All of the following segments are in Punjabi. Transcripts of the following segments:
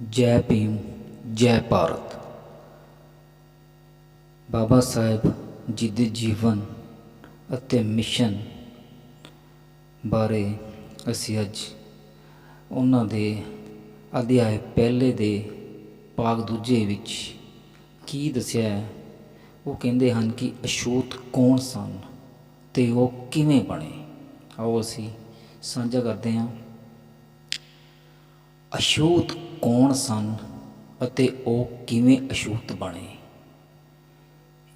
ਜੈ ਭੀਮ, ਜੈ ਭਾਰਤ। ਬਾਬਾ ਸਾਹਿਬ ਜੀ ਦੇ ਜੀਵਨ ਅਤੇ ਮਿਸ਼ਨ ਬਾਰੇ ਅਸੀਂ ਅੱਜ ਉਹਨਾਂ ਦੇ ਅਧਿਆਇ ਪਹਿਲੇ ਦੇ ਭਾਗ ਦੂਜੇ ਵਿੱਚ ਕੀ ਦੱਸਿਆ ਹੈ, ਉਹ ਕਹਿੰਦੇ ਹਨ ਕਿ ਅਛੂਤ ਕੌਣ ਸਨ ਤੇ ਉਹ ਕਿਵੇਂ ਬਣੇ। ਆਓ ਅਸੀਂ ਸਾਂਝਾ ਕਰਦੇ ਹਾਂ। ਅਛੂਤ ਕੌਣ ਸਨ ਅਤੇ ਉਹ ਕਿਵੇਂ ਅਛੂਤ ਬਣੇ?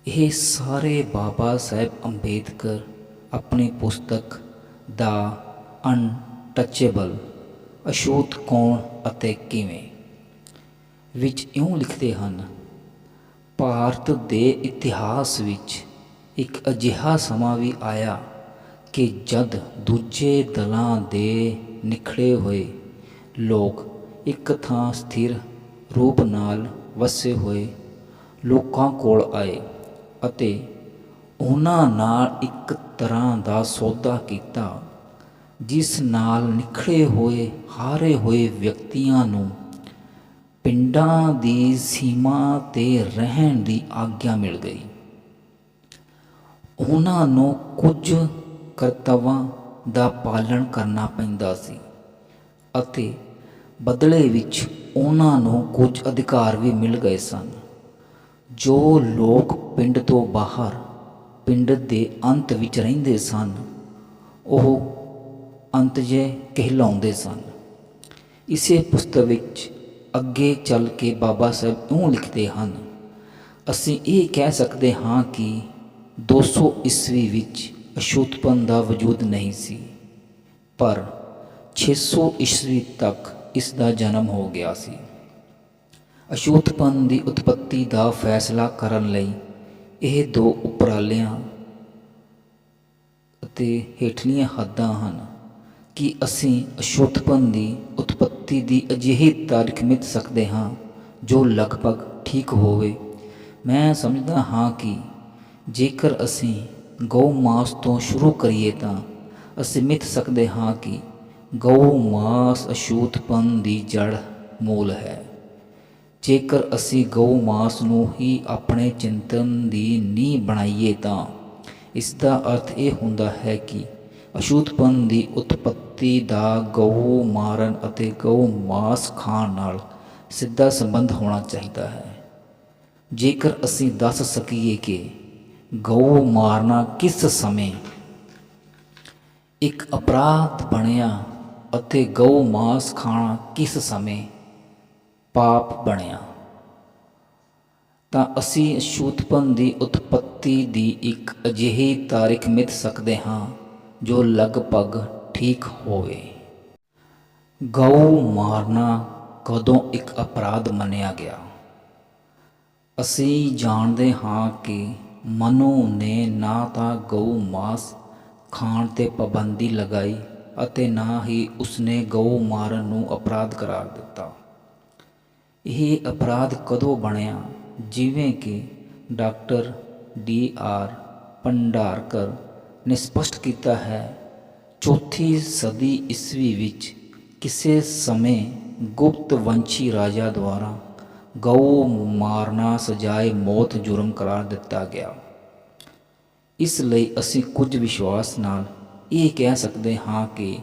ਇਹ ਸਾਰੇ ਬਾਬਾ ਸਾਹਿਬ ਅੰਬੇਦਕਰ ਆਪਣੀ ਪੁਸਤਕ ਦਾ ਅਨਟੱਚੇਬਲ ਅਛੂਤ ਕੌਣ ਅਤੇ ਕਿਵੇਂ ਵਿੱਚ ਇਉਂ ਲਿਖਦੇ ਹਨ, ਭਾਰਤ ਦੇ ਇਤਿਹਾਸ ਵਿੱਚ ਇੱਕ ਅਜਿਹਾ ਸਮਾਂ ਵੀ ਆਇਆ ਕਿ ਜਦ ਦੂਜੇ ਦਲਾਂ ਦੇ ਨਿਖੜੇ ਹੋਏ ਲੋਕ ਇੱਕ ਥਾਂ ਸਥਿਰ ਰੂਪ ਨਾਲ ਵਸੇ ਹੋਏ ਲੋਕਾਂ ਕੋਲ ਆਏ ਅਤੇ ਉਹਨਾਂ ਨਾਲ ਇੱਕ ਤਰ੍ਹਾਂ ਦਾ ਸੌਦਾ ਕੀਤਾ, ਜਿਸ ਨਾਲ ਨਿਖੜੇ ਹੋਏ, ਹਾਰੇ ਹੋਏ ਵਿਅਕਤੀਆਂ ਨੂੰ ਪਿੰਡਾਂ ਦੀ ਸੀਮਾ ਤੇ ਰਹਿਣ ਦੀ ਆਗਿਆ ਮਿਲ ਗਈ। ਉਹਨਾਂ ਨੂੰ ਕੁਝ ਕਰਤੱਵਾਂ ਦਾ ਪਾਲਣ ਕਰਨਾ ਪੈਂਦਾ ਸੀ ਅਤੇ ਬਦਲੇ ਵਿੱਚ ਉਹਨਾਂ ਨੂੰ ਕੁਝ ਅਧਿਕਾਰ ਵੀ ਮਿਲ ਗਏ ਸਨ। ਜੋ ਲੋਕ ਪਿੰਡ ਤੋਂ ਬਾਹਰ, ਪਿੰਡ ਦੇ ਅੰਤ ਵਿੱਚ ਰਹਿੰਦੇ ਸਨ, ਉਹ ਅੰਤਜੇ ਕਹਿਲਾਉਂਦੇ ਸਨ। ਇਸੇ ਪੁਸਤਕ ਵਿੱਚ ਅੱਗੇ ਚੱਲ ਕੇ ਬਾਬਾ ਸਾਹਿਬ ਇਉਂ ਲਿਖਦੇ ਹਨ, ਅਸੀਂ ਇਹ ਕਹਿ ਸਕਦੇ ਹਾਂ ਕਿ 200 ਈਸਵੀ ਵਿੱਚ ਅਸ਼ੂਤਪਨ ਦਾ ਵਜੂਦ ਨਹੀਂ ਸੀ, ਪਰ 600 ਈਸਵੀ ਤੱਕ ਇਸ ਦਾ ਜਨਮ ਹੋ ਗਿਆ ਸੀ। ਅਸ਼ੂਤਪਨ ਦੀ ਉਤਪਤੀ ਦਾ ਫੈਸਲਾ ਕਰਨ ਲਈ ਇਹ ਦੋ ਉਪਰਾਲਿਆਂ ਅਤੇ ਹੇਠਲੀਆਂ ਹੱਦਾਂ ਹਨ ਕਿ ਅਸੀਂ ਅਸ਼ੂਤਪਨ ਦੀ ਉਤਪਤੀ ਦੀ ਅਜਿਹੀ ਤਾਰੀਖ ਮਿੱਥ ਸਕਦੇ ਹਾਂ ਜੋ ਲਗਭਗ ਠੀਕ ਹੋਵੇ। ਮੈਂ ਸਮਝਦਾ ਹਾਂ ਕਿ ਜੇਕਰ ਅਸੀਂ ਗਊ ਮਾਸ ਤੋਂ ਸ਼ੁਰੂ ਕਰੀਏ ਤਾਂ ਅਸੀਂ ਮਿੱਥ ਸਕਦੇ ਹਾਂ ਕਿ ਗਊ, ਮਾਸ ਅਸ਼ੂਤਪਨ ਦੀ ਜੜ ਮੂਲ ਹੈ। ਜੇਕਰ ਅਸੀਂ ਗਊ, ਮਾਸ ਨੂੰ ਹੀ ਆਪਣੇ ਚਿੰਤਨ ਦੀ ਨੀਂਹ ਬਣਾਈਏ ਤਾਂ ਇਸ ਦਾ ਅਰਥ ਇਹ ਹੁੰਦਾ ਹੈ ਕਿ ਅਸ਼ੂਤਪਨ ਦੀ ਉਤਪਤੀ ਦਾ ਗਊ ਮਾਰਨ ਅਤੇ ਗਊ, ਮਾਸ ਖਾਣ ਨਾਲ ਸਿੱਧਾ ਸੰਬੰਧ ਹੋਣਾ ਚਾਹੀਦਾ ਹੈ। ਜੇਕਰ ਅਸੀਂ ਦੱਸ ਸਕੀਏ ਕਿ ਗਊ ਮਾਰਨਾ ਕਿਸ ਸਮੇਂ ਇੱਕ ਅਪਰਾਧ ਬਣਿਆ ਅਤੇ ਗਊ, ਮਾਸ ਖਾਣਾ ਕਿਸ ਸਮੇਂ ਪਾਪ ਬਣਿਆ? ਤਾਂ ਅਸੀਂ ਅਛੂਤਪਨ ਦੀ ਉਤਪਤੀ ਦੀ ਇੱਕ ਅਜਿਹੀ ਤਾਰੀਖ ਮਿੱਥ ਸਕਦੇ ਹਾਂ, ਜੋ ਲਗਭਗ ਠੀਕ ਹੋਵੇ। ਗਊ ਮਾਰਨਾ ਕਦੋਂ ਇੱਕ ਅਪਰਾਧ ਮੰਨਿਆ ਗਿਆ? ਅਸੀਂ ਜਾਣਦੇ ਹਾਂ ਕਿ ਮਨੂ ਨੇ ਨਾ ਤਾਂ ਗਊ, ਮਾਸ ਖਾਣ ਤੇ ਪਾਬੰਦੀ ਲਗਾਈ ਅਤੇ ਨਾ ਹੀ ਉਸਨੇ ਗਊ ਮਾਰਨ ਨੂੰ ਅਪਰਾਧ ਕਰਾਰ ਦਿੱਤਾ। ਇਹ ਅਪਰਾਧ ਕਦੋਂ ਬਣਿਆ? ਜਿਵੇਂ ਕਿ ਡਾਕਟਰ ਡੀ ਆਰ ਭੰਡਾਰਕਰ ਨੇ ਸਪਸ਼ਟ ਕੀਤਾ ਹੈ, ਚੌਥੀ ਸਦੀ ਈਸਵੀ ਵਿੱਚ ਕਿਸੇ ਸਮੇਂ ਗੁਪਤ ਵੰਸ਼ੀ ਰਾਜਾ ਦੁਆਰਾ ਗਊ ਮਾਰਨਾ ਸਜਾਏ ਮੌਤ ਜੁਰਮ ਕਰਾਰ ਦਿੱਤਾ ਗਿਆ। ਇਸ ਲਈ ਅਸੀਂ ਕੁਝ ਵਿਸ਼ਵਾਸ ਨਾਲ ਇਹ ਕਹਿ ਸਕਦੇ ਹਾਂ ਕਿ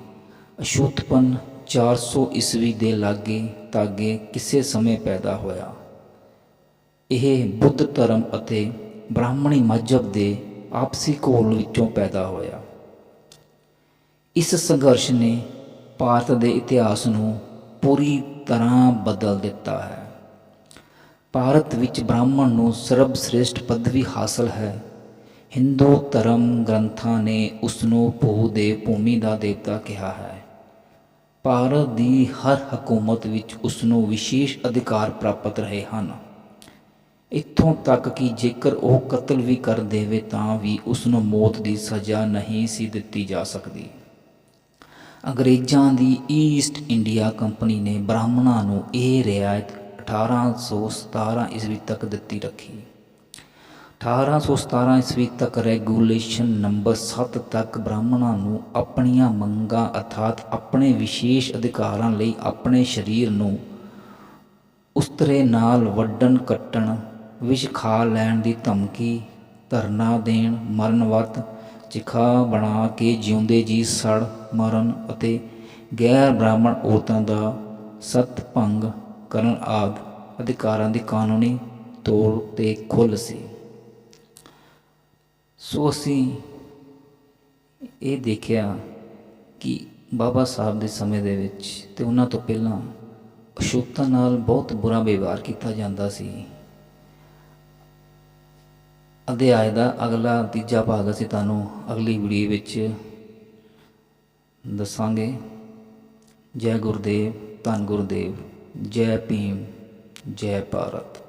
ਅਛੂਤਪਨ 400 ਈਸਵੀ ਦੇ ਲਾਗੇ ਤਾਗੇ ਕਿਸੇ ਸਮੇਂ ਪੈਦਾ ਹੋਇਆ। ਇਹ ਬੁੱਧ ਧਰਮ ਅਤੇ ਬ੍ਰਾਹਮਣੀ ਮਜ਼ਹਬ ਦੇ ਆਪਸੀ ਘੋਲ ਵਿੱਚੋਂ ਪੈਦਾ ਹੋਇਆ। ਇਸ ਸੰਘਰਸ਼ ਨੇ ਭਾਰਤ ਦੇ ਇਤਿਹਾਸ ਨੂੰ ਪੂਰੀ ਤਰ੍ਹਾਂ ਬਦਲ ਦਿੱਤਾ ਹੈ। ਭਾਰਤ ਵਿੱਚ ਬ੍ਰਾਹਮਣ ਨੂੰ ਸਰਬ ਸ੍ਰੇਸ਼ਟ ਪਦਵੀ ਹਾਸਲ ਹੈ। ਹਿੰਦੂ ਧਰਮ ਗ੍ਰੰਥਾਂ ਨੇ ਉਸ ਨੂੰ ਭੂ ਦੇ ਭੂਮੀ ਦਾ ਦੇਵਤਾ ਕਿਹਾ ਹੈ। ਭਾਰਤ ਦੀ ਹਰ ਹਕੂਮਤ ਵਿੱਚ ਉਸ ਨੂੰ ਵਿਸ਼ੇਸ਼ ਅਧਿਕਾਰ ਪ੍ਰਾਪਤ ਰਹੇ ਹਨ। ਇੱਥੋਂ ਤੱਕ ਕਿ ਜੇਕਰ ਉਹ ਕਤਲ ਵੀ ਕਰ ਦੇਵੇ ਤਾਂ ਵੀ ਉਸ ਨੂੰ ਮੌਤ ਦੀ ਸਜ਼ਾ ਨਹੀਂ ਸੀ ਦਿੱਤੀ ਜਾ ਸਕਦੀ। ਅੰਗਰੇਜ਼ਾਂ ਦੀ ਈਸਟ ਇੰਡੀਆ ਕੰਪਨੀ ਨੇ ਬ੍ਰਾਹਮਣਾਂ ਨੂੰ ਇਹ ਰਿਆਇਤ 1817 ਈਸਵੀ ਤੱਕ ਦਿੱਤੀ ਰੱਖੀ। 1817 ਈਸਵੀ ਤੱਕ ਰੈਗੂਲੇਸ਼ਨ ਨੰਬਰ 7 ਤੱਕ ਬ੍ਰਾਹਮਣਾਂ ਨੂੰ ਆਪਣੀਆਂ ਮੰਗਾਂ ਅਰਥਾਤ ਆਪਣੇ ਵਿਸ਼ੇਸ਼ ਅਧਿਕਾਰਾਂ ਲਈ ਆਪਣੇ ਸਰੀਰ ਨੂੰ ਉਸਤਰੇ ਨਾਲ ਵੱਢਣ, ਕੱਟਣ, ਵਿਸ਼ ਖਾ ਲੈਣ ਦੀ ਧਮਕੀ, ਧਰਨਾ ਦੇਣ, ਮਰਨ ਵਰਤ, ਚਿਖਾ ਬਣਾ ਕੇ ਜਿਉਂਦੇ ਜੀ ਸੜ, ਮਰਨ ਅਤੇ ਗੈਰ ਬ੍ਰਾਹਮਣ ਔਰਤਾਂ ਦਾ ਸਤ ਭੰਗ ਕਰਨ ਆਦਿ ਅਧਿਕਾਰਾਂ ਦੀ ਕਾਨੂੰਨੀ ਤੌਰ ਤੇ ਖੁੱਲ੍ਹ ਸੀ। ਸੋ ਅਸੀਂ ਇਹ ਦੇਖਿਆ ਕਿ ਬਾਬਾ ਸਾਹਿਬ ਦੇ ਸਮੇਂ ਦੇ ਵਿੱਚ ਤੇ ਉਹਨਾਂ ਤੋਂ ਪਹਿਲਾਂ ਅਸ਼ੋਕਾਂ ਨਾਲ ਬਹੁਤ ਬੁਰਾ ਵਿਵਹਾਰ ਕੀਤਾ ਜਾਂਦਾ ਸੀ। ਅਧਿਆਇ ਦਾ ਅਗਲਾ ਤੀਜਾ ਭਾਗ ਅਸੀਂ ਤੁਹਾਨੂੰ ਅਗਲੀ ਵੀਡੀਓ ਵਿੱਚ ਦੱਸਾਂਗੇ। ਜੈ ਗੁਰਦੇਵ, ਧੰਨ ਗੁਰਦੇਵ, ਜੈ ਭੀਮ, ਜੈ ਭਾਰਤ।